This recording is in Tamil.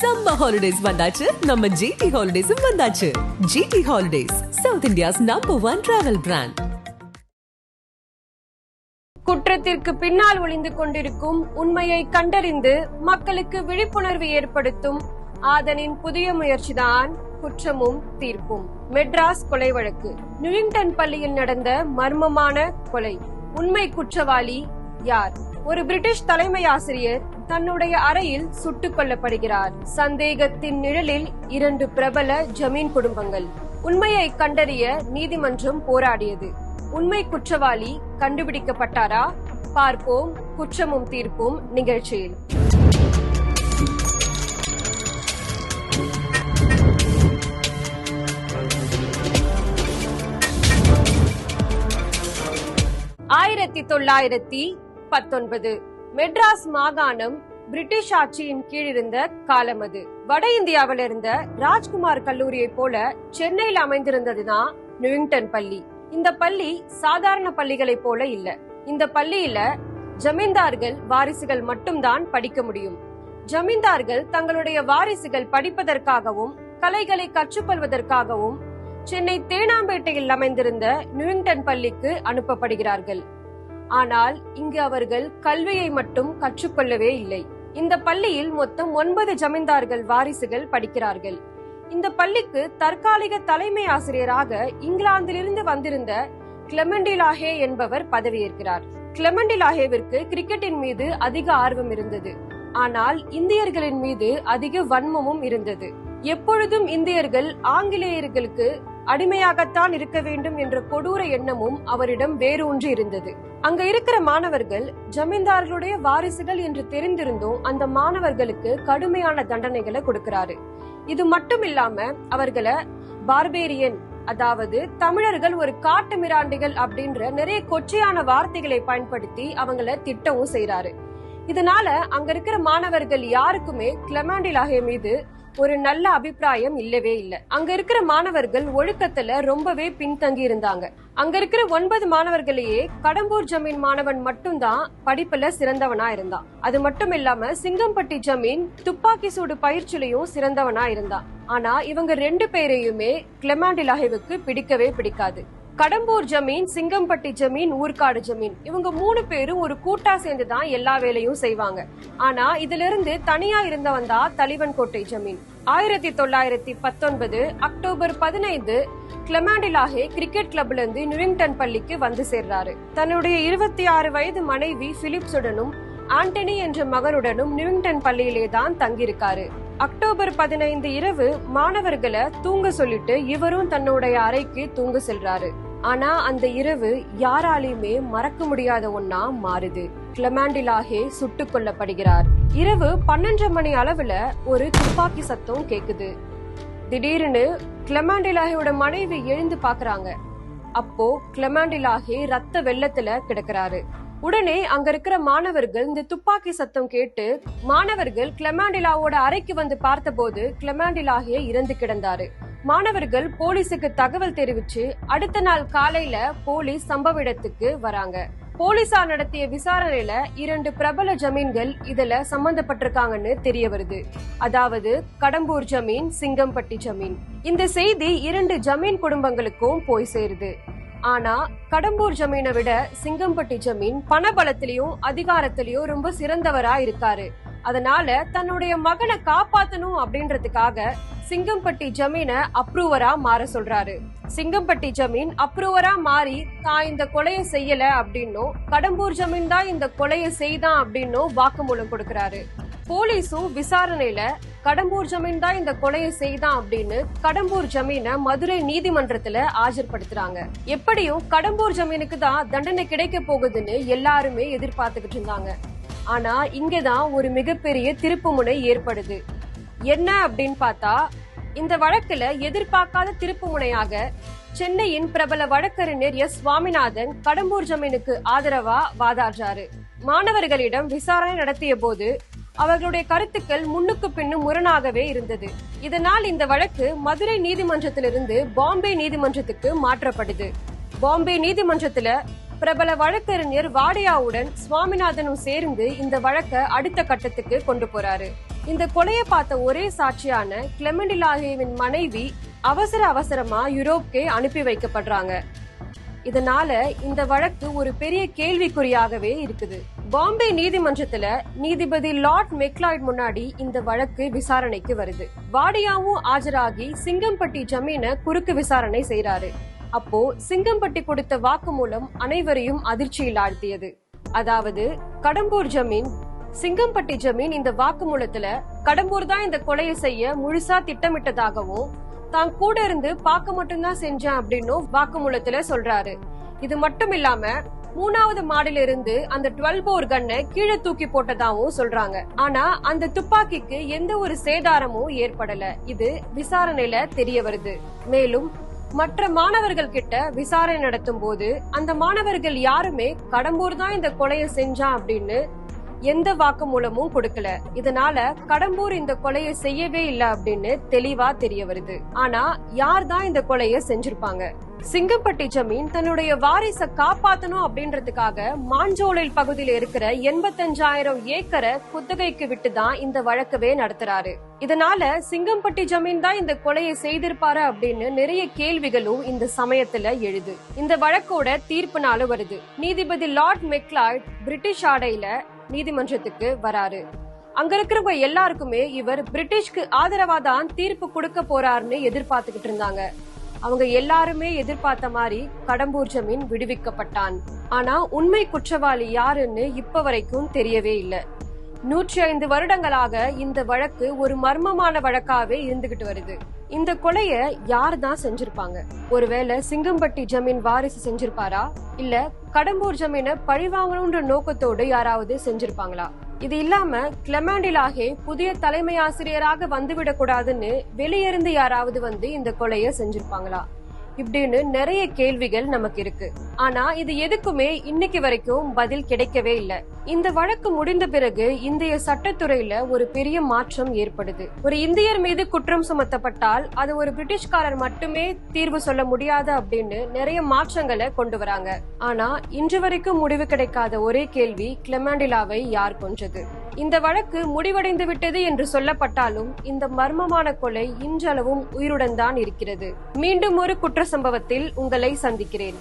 சம்ம ஹாலிடேஸ் வந்தாச்சு. நம்ம ஜிடி ஹாலிடேஸும் வந்தாச்சு. GT holidays South India's number one travel brand குற்றத்திற்கு பின்னால் ஒளிந்து கொண்டிருக்கும் உண்மையை கண்டறிந்து மக்களுக்கு விழிப்புணர்வு ஏற்படுத்தும் ஆதனின் புதிய முயற்சிதான் குற்றமும் தீர்ப்பும். மெட்ராஸ் கொலை வழக்கு. நியூயிங்டன் பள்ளியில் நடந்த மர்மமான கொலை. உண்மை குற்றவாளி யார்? ஒரு பிரிட்டிஷ் தலைமை ஆசிரியர் தன்னுடைய அறையில் சுட்டுக் கொல்லப்படுகிறார். சந்தேகத்தின் நிழலில் இரண்டு பிரபல ஜமீன் குடும்பங்கள். உண்மையை கண்டறிய நீதிமன்றம் போராடியது. உண்மை குற்றவாளி கண்டுபிடிக்கப்பட்டாரா? பார்ப்போம். குற்றமும் தீர்ப்பும் நிகழ்ச்சியில். ஆயிரத்தி தொள்ளாயிரத்தி பத்தொன்பது. மெட்ராஸ் மாகாணம் பிரிட்டிஷ் ஆட்சியின் கீழ் இருந்த காலம் அது. வட இந்தியாவில் இருந்த ராஜ்குமார் கல்லூரியை போல சென்னையில் அமைந்திருந்ததுதான் நியூங்டன் பள்ளி. இந்த பள்ளி சாதாரண பள்ளிகளை போல இல்ல. இந்த பள்ளியில ஜமீன்தார்கள் வாரிசுகள் மட்டும்தான் படிக்க முடியும். ஜமீன்தார்கள் தங்களுடைய வாரிசுகள் படிப்பதற்காகவும் கலைகளை கற்றுக்கொள்வதற்காகவும் சென்னை தேனாம்பேட்டையில் அமைந்திருந்த நியூங்டன் பள்ளிக்கு அனுப்பப்படுகிறார்கள். ஆனால் இங்கு அவர்கள் கல்வியை மட்டும் கற்றுக்கொள்ளவே இல்லை. இந்த பள்ளியில் மொத்தம் ஒன்பது ஜமீன்தார்கள் வாரிசுகள் படிக்கிறார்கள். இந்த பள்ளிக்கு தற்காலிக தலைமை ஆசிரியராக இங்கிலாந்திலிருந்து வந்திருந்த கிளமெண்டிலாஹே என்பவர் பதவியேற்கிறார். கிளமெண்டிலாஹேவிற்கு கிரிக்கெட்டின் மீது அதிக ஆர்வம் இருந்தது. ஆனால் இந்தியர்களின் மீது அதிக வன்மமும் இருந்தது. எப்பொழுதும் இந்தியர்கள் ஆங்கிலேயர்களுக்கு அடிமையாகத்தான் இருக்க வேண்டும் என்ற கொடூர எண்ணமும் அவரிடம் வேரூன்றி இருந்தது. அங்க இருக்கிற மாணவர்கள் ஜமீன்தார்களுடைய வாரிசுகள் என்று தெரிந்திருந்தும் அந்த மாணவர்களுக்கு கடுமையான தண்டனைகளை கொடுக்கிறாரு. இது மட்டும் இல்லாம அவர்களை பார்பேரியன் அதாவது தமிழர்கள் ஒரு காட்டு மிராண்டிகள் அப்படின்ற நிறைய கொச்சையான வார்த்தைகளை பயன்படுத்தி அவங்கள திட்டவும் செய்யறாரு இதனால அங்க இருக்கிற மாணவர்கள் யாருக்குமே கிளமாண்டிலாகிய மீது ஒரு நல்ல அபிப்பிராயம் இல்லவே இல்லை. அங்க இருக்கிற மாணவர்கள் ஒழுக்கத்துல ரொம்பவே பின்தங்கி இருந்தாங்க. அங்க இருக்கிற ஒன்பது மாணவர்களையே கடம்பூர் ஜமீன் மாணவன் மட்டும்தான் படிப்புல சிறந்தவனா இருந்தான். அது மட்டும் இல்லாம சிங்கம்பட்டி ஜமீன் துப்பாக்கி சூடு பயிற்சியிலையும் சிறந்தவனா இருந்தான். ஆனா இவங்க ரெண்டு பேரையுமே கிளமாண்டிலாஹேவுக்கு பிடிக்கவே பிடிக்காது. கடம்பூர் ஜமீன் சிங்கம்பட்டி ஜமீன் ஊர்காடு ஜமீன். இவங்க மூணு பேரும் ஒரு கூட்டா சேர்ந்து தான் எல்லா வேலையும் செய்வாங்க. ஆனா இதுல இருந்து தனியா இருந்தவன் தான் தலிவன் கோட்டை ஜமீன். ஆயிரத்தி தொள்ளாயிரத்தி பத்தொன்பது அக்டோபர் பதினைந்து கிளமாண்டிலாகே கிரிக்கெட் கிளப்ல இருந்து நியூங்டன் பள்ளிக்கு வந்து சேர்றாரு. தன்னுடைய இருபத்தி ஆறு வயது மனைவி பிலிப்ஸுடனும் ஆண்டனி என்ற மகனுடனும் நியூங்டன் பள்ளியிலே தான் தங்கியிருக்காரு. அக்டோபர் பதினைந்து இரவு மாணவர்களை தூங்க சொல்லிட்டு இவரும் தன்னுடைய அறைக்கு தூங்க செல்றாரு. ஆனா அந்த இரவு யாராலையுமே மறக்க முடியாத ஒன்னா மாறுது. கிளமாண்டிலாகே சுட்டுக் கொல்லப்படுகிறார். இரவு பன்னெண்டு மணி அளவுல ஒரு துப்பாக்கி சத்தம் கேக்குது. திடீர்னு கிளமாண்டிலாகையோட மனைவி எழுந்து பாக்குறாங்க. அப்போ கிளமாண்டிலாகே ரத்த வெள்ளத்துல கிடக்குறாரு. உடனே அங்க இருக்கிற மாணவர்கள் இந்த துப்பாக்கி சத்தம் கேட்டு மாணவர்கள் கிளமாண்டிலாவோட அறைக்கு வந்து பார்த்தபோது கிளமாண்டிலாகே இறந்து கிடந்தாரு. மாணவர்கள் போலீஸுக்கு தகவல் தெரிவிச்சு அடுத்த நாள் காலையில போலீஸ் சம்பவ இடத்துக்கு வராங்க. போலீசார் நடத்திய விசாரணையில இரண்டு பிரபல ஜமீன்கள் இதுல சம்பந்தப்பட்டிருக்காங்கன்னு தெரிய வருது. அதாவது கடம்பூர் ஜமீன் சிங்கம்பட்டி ஜமீன். இந்த செய்தி இரண்டு ஜமீன் குடும்பங்களுக்கும் போய் சேருது. ஆனா கடம்பூர் ஜமீனை விட சிங்கம்பட்டி ஜமீன் பணபலத்திலயும் அதிகாரத்திலயும் ரொம்ப சிறந்தவரா இருக்காரு. அதனால தன்னுடைய மகனை காப்பாத்தணும் அப்படின்றதுக்காக சிங்கம்பட்டி ஜமீனை அப்ரூவரா மாற சொல்றாரு. சிங்கம்பட்டி ஜமீன் அப்ரூவரா மாறி தான் இந்த கொலையை செய்யல அப்படின்னும் கடம்பூர் ஜமீன் தான் இந்த கொலையை செய்தான் அப்படின்னும் வாக்குமூலம் கொடுக்கிறாரு. போலீஸும் விசாரணையில கடம்பூர் ஜமீன் தான் இந்த கொலையை செய்தான் அப்படின்னு கடம்பூர் ஜமீனை மதுரை நீதிமன்றத்துல ஆஜர்படுத்துறாங்க. எப்படியும் கடம்பூர் ஜமீனுக்கு தான் தண்டனை கிடைக்க போகுதுன்னு எல்லாருமே எதிர்பார்த்துக்கிட்டு இருந்தாங்க. ஆனா இங்கதான் ஒரு மிகப்பெரிய திருப்புமுனை ஏற்படுது. என்ன அப்படின்னு பார்த்தா இந்த வழக்குல எதிர்பார்க்காத திருப்புமுனையாக சென்னையின் பிரபல வழக்கறிஞர் எஸ். சுவாமிநாதன் கடம்பூர் ஜமீனுக்கு ஆதரவா வாதாடுறாரு. மாணவர்களிடம் விசாரணை நடத்திய போது அவர்களுடைய கருத்துக்கள் முன்னுக்கு பின்னும் முரணாகவே இருந்தது. இதனால் இந்த வழக்கு மதுரை நீதிமன்றத்திலிருந்து பாம்பே நீதிமன்றத்துக்கு மாற்றப்படுது. பாம்பே நீதிமன்றத்துல பிரபல வழக்கறிஞர் வாடியாவுடன் சுவாமிநாதனும் சேர்ந்து இந்த வழக்க அடுத்த கட்டத்துக்கு கொண்டு போறாரு. இந்த கொலையை பார்த்த ஒரே சாட்சியான கிளெமண்டிலாகேவின் மனைவி அவசர அவசரமா யூரோப்கே அனுப்பி வைக்கப்படுறாங்க. இதனால இந்த வழக்கு ஒரு பெரிய கேள்விக்குறியாகவே இருக்குது. பாம்பே நீதிமன்றத்துல நீதிபதி லார்ட் மெக்லாய்ட் முன்னாடி இந்த வழக்கு விசாரணைக்கு வருது. வாடியாவும் ஆஜராகி சிங்கம்பட்டி ஜமீனை குறுக்கு விசாரணை செய்யறாரு அப்போ சிங்கம்பட்டி கொடுத்த வாக்குமூலம் அனைவரையும் அதிர்ச்சியில் ஆழ்த்தியது. அதாவது கடம்பூர் ஜமீன் சிங்கம்பட்டி ஜமீன் இந்த வாக்குமூலத்துல கடம்பூர் தான் இந்த கொலையை செய்ய முழுசா திட்டமிட்டதாகவும் தான் கூட இருந்து பார்க்க மட்டும்தான் செஞ்சேன் அப்படின்னும் வாக்குமூலத்துல சொல்றாரு. இது மட்டும் இல்லாம மூணாவது மாடில இருந்து அந்த டுவெல் போர் கன்னை கீழே தூக்கி போட்டதாகவும் சொல்றாங்க. ஆனா அந்த துப்பாக்கிக்கு எந்த ஒரு சேதாரமும் ஏற்படல. இது விசாரணையில தெரிய வருது. மேலும் மற்ற மாணவர்கள் கிட்ட விசாரணை நடத்தும் போது அந்த மாணவர்கள் யாருமே கடம்பூர் தான் இந்த கொலையை செஞ்சான் அப்படின்னு எந்த வாக்குமூலமும் கொடுக்கல. இதனால கடம்பூர் இந்த கொலையை செய்யவே இல்ல அப்படின்னு தெளிவா தெரிய வருது. ஆனா யார் தான் இந்த கொலையை செஞ்சிருப்பாங்க? சிங்கப்பட்டி ஜமீன் தன்னுடைய வாரிசை காப்பாத்தணும் அப்படின்றதுக்காக மாஞ்சோலில் பகுதியில் இருக்கிற எண்பத்தஞ்சாயிரம் ஏக்கரை குத்தகைக்கு விட்டு தான் இந்த வழக்கவே நடத்துறாரு. இதனால சிங்கம்பட்டி ஜமீன் தான் இந்த கொலையை செய்திருப்பாரு அப்படின்னு நிறைய கேள்விகளும் இந்த சமயத்துல எழுது. இந்த வழக்கோட தீர்ப்பு நாள் வருது. நீதிபதி லார்ட் மெக்லாய்ட் பிரிட்டிஷ் ஆடையில நீதிமன்றத்துக்கு வராரு. அங்க இருக்கிறவங்க எல்லாருக்குமே இவர் பிரிட்டிஷ்க்கு ஆதரவா தான் தீர்ப்பு கொடுக்க போறாருன்னு எதிர்பார்த்துக்கிட்டு இருந்தாங்க. அவங்க எல்லாருமே எதிர்பார்த்த மாதிரி கடம்பூர் ஜமீன் விடுவிக்கப்பட்டான். ஆனா உண்மை குற்றவாளி யாருன்னு இப்ப வரைக்கும் தெரியவே இல்லை. நூற்றி ஐந்து வருடங்களாக இந்த வழக்கு ஒரு மர்மமான வழக்காவே இருந்துகிட்டு வருது. இந்த கொலைய யார் தான் செஞ்சிருப்பாங்க? ஒருவேளை சிங்கம்பட்டி ஜமீன் வாரிசு செஞ்சிருப்பாரா? இல்ல கடம்பூர் ஜமீனை பழிவாங்கணும்ன்ற நோக்கத்தோடு யாராவது செஞ்சிருப்பாங்களா? இது இல்லாம கிளமாண்டிலாகே புதிய தலைமை ஆசிரியராக வந்துவிடக் கூடாதுன்னு வெளியிருந்து யாராவது வந்து இந்த கொலைய செஞ்சிருப்பாங்களா? இப்படின்னு நிறைய கேள்விகள் நமக்கு இருக்கு. ஆனா இது எதுக்குமே இன்னைக்கு வரைக்கும் பதில் கிடைக்கவே இல்ல. இந்த வழக்கு முடிந்த பிறகு இந்திய சட்டத்துறையில ஒரு பெரிய மாற்றம் ஏற்படுது. ஒரு இந்தியர் மீது குற்றம் சுமத்தப்பட்டால் அது ஒரு பிரிட்டிஷ்காரர் மட்டுமே தீர்வு சொல்ல முடியாது அப்படின்னு நிறைய மாற்றங்களை கொண்டு வராங்க. ஆனா இன்று வரைக்கும் முடிவு கிடைக்காத ஒரே கேள்வி கிளமாண்டிலாவை யார் கொன்றது? இந்த வழக்கு முடிவடைந்து விட்டது என்று சொல்லப்பட்டாலும் இந்த மர்மமான கொலை இன்றளவும் உயிருடன் தான் இருக்கிறது. மீண்டும் ஒரு குற்ற சம்பவத்தில் உங்களை சந்திக்கிறேன்.